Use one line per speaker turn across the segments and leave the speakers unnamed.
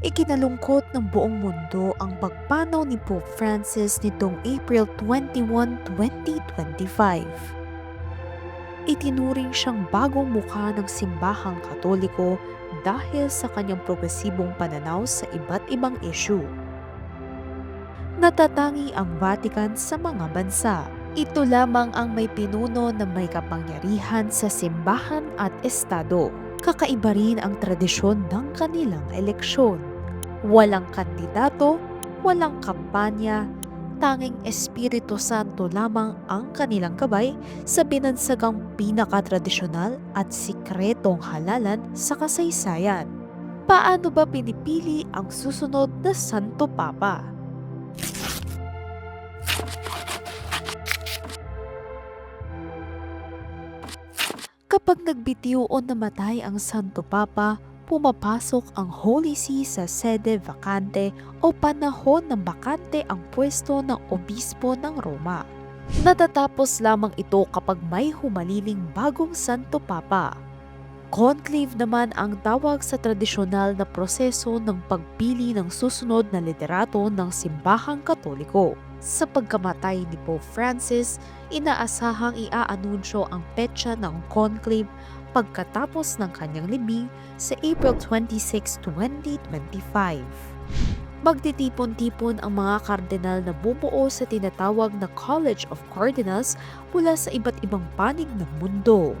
Ikinalungkot ng buong mundo ang pagpanaw ni Pope Francis nitong April 21, 2025. Itinuring siyang bagong mukha ng simbahang katoliko dahil sa kanyang progresibong pananaw sa iba't ibang issue. Natatangi ang Vatican sa mga bansa. Ito lamang ang may pinuno na may kapangyarihan sa simbahan at estado. Kakaiba rin ang tradisyon ng kanilang eleksyon. Walang kandidato, walang kampanya, tanging Espiritu Santo lamang ang kanilang gabay sa binansagang pinakatradisyonal at sikretong halalan sa kasaysayan. Paano ba pinipili ang susunod na Santo Papa? Kapag nagbitiw o namatay ang Santo Papa, pumapasok ang Holy See sa sede vacante o panahon ng bakante ang pwesto ng obispo ng Roma. Natatapos lamang ito kapag may humaliling bagong Santo Papa. Conclave naman ang tawag sa tradisyonal na proseso ng pagpili ng susunod na liderato ng simbahang katoliko. Sa pagkamatay ni Pope Francis, inaasahang iaanunsyo ang petsa ng conclave pagkatapos ng kanyang libing sa April 26, 2025. Magtitipon-tipon ang mga kardinal na bumuo sa tinatawag na College of Cardinals mula sa iba't ibang panig ng mundo.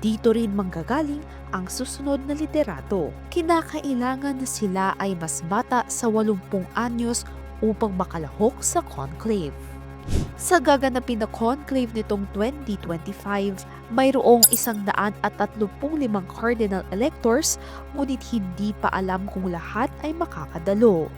Dito rin manggagaling ang susunod na liderato. Kinakailangan na sila ay mas bata sa 80 anyos upang makalahok sa conclave. Sa gaganapin na conclave nitong 2025, mayroong isang cardinal electors ngunit hindi pa alam kung lahat ay makakadalo.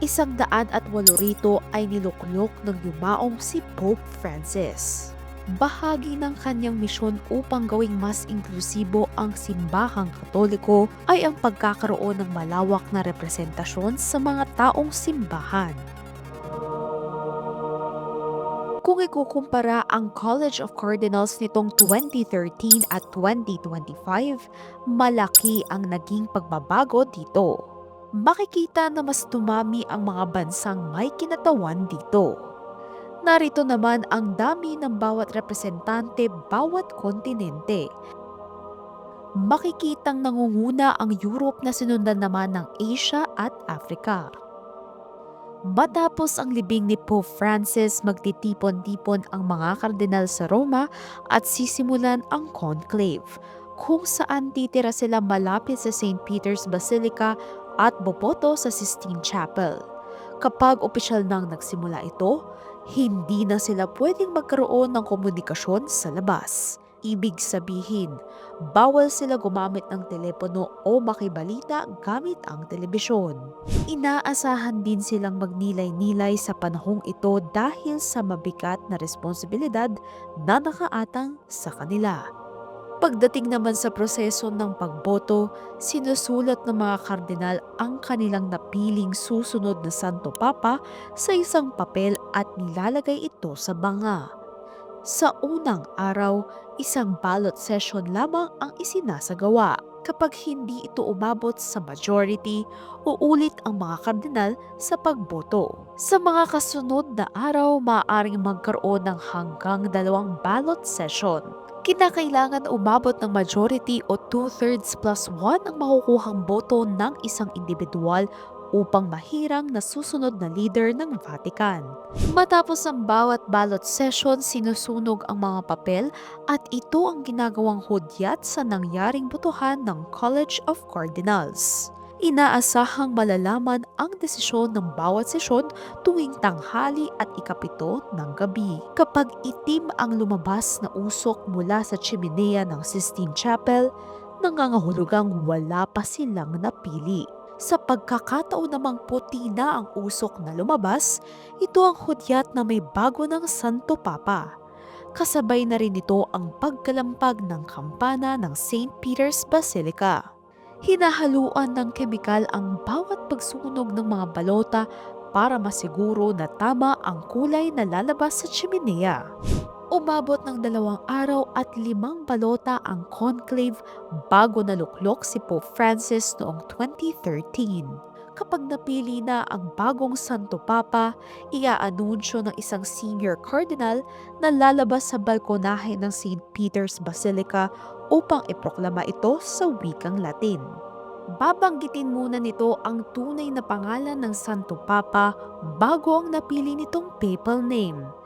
Isang daan at walo rito ay niluklok ng yumaong si Pope Francis. Bahagi ng kanyang misyon upang gawing mas inklusibo ang simbahang katoliko ay ang pagkakaroon ng malawak na representasyon sa mga taong simbahan. Kung ikukumpara ang College of Cardinals nitong 2013 at 2025, malaki ang naging pagbabago dito. Makikita na mas tumami ang mga bansang may kinatawan dito. Narito naman ang dami ng bawat representante bawat kontinente. Makikitang nangunguna ang Europe na sinundan naman ng Asia at Africa. Matapos ang libing ni Pope Francis, magtitipon-tipon ang mga kardinal sa Roma at sisimulan ang conclave, kung saan titira sila malapit sa St. Peter's Basilica at boboto sa Sistine Chapel. Kapag opisyal nang nagsimula ito, hindi na sila pwedeng magkaroon ng komunikasyon sa labas. Ibig sabihin, bawal sila gumamit ng telepono o makibalita gamit ang telebisyon. Inaasahan din silang magnilay-nilay sa panahong ito dahil sa mabigat na responsibilidad na nakaatang sa kanila. Pagdating naman sa proseso ng pagboto, sinusulat ng mga kardinal ang kanilang napiling susunod na Santo Papa sa isang papel at nilalagay ito sa banga. Sa unang araw, isang ballot session lamang ang isinasagawa. Kapag hindi ito umabot sa majority, uulit ang mga kardinal sa pagboto. Sa mga kasunod na araw, maaaring magkaroon ng hanggang dalawang ballot session. Kinakailangan umabot ng majority o two-thirds plus one ang makukuhang boto ng isang individual upang mahirang na susunod na leader ng Vatican. Matapos ang bawat ballot session, sinusunog ang mga papel at ito ang ginagawang hudyat sa nangyaring botohan ng College of Cardinals. Inaasahang malalaman ang desisyon ng bawat sesyon tuwing tanghali at ikapito ng gabi. Kapag itim ang lumabas na usok mula sa chimenea ng Sistine Chapel, nangangahulugang wala pa silang napili. Sa pagkakataon namang puti na ang usok na lumabas, ito ang hudyat na may bago ng Santo Papa. Kasabay na rin ito ang pagkalampag ng kampana ng St. Peter's Basilica. Hinahaluan ng kemikal ang bawat pagsunog ng mga balota para masiguro na tama ang kulay na lalabas sa chimenea. Umabot ng dalawang araw at limang balota ang conclave bago naluklok si Pope Francis noong 2013. kapag napili na ang bagong Santo Papa, iaanunsyo ng isang senior cardinal na lalabas sa balkonahe ng St. Peter's Basilica upang iproklama ito sa wikang Latin. Babanggitin muna nito ang tunay na pangalan ng Santo Papa bago ang napili nitong papal name.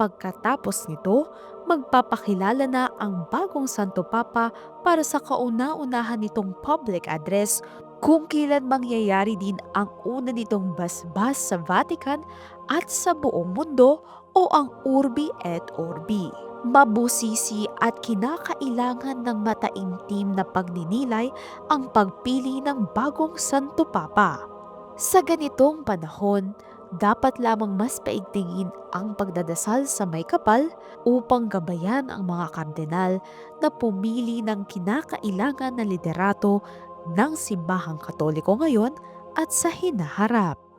Pagkatapos nito, magpapakilala na ang bagong Santo Papa para sa kauna-unahan nitong public address kung kailan mangyayari din ang una nitong basbas sa Vatican at sa buong mundo o ang Urbi et Orbi. Mabusisi at kinakailangan ng mataimtim na pagninilay ang pagpili ng bagong Santo Papa. Sa ganitong panahon, dapat lamang mas paigtingin ang pagdadasal sa may kapal upang gabayan ang mga kardinal na pumili ng kinakailangan na liderato ng simbahang katoliko ngayon at sa hinaharap.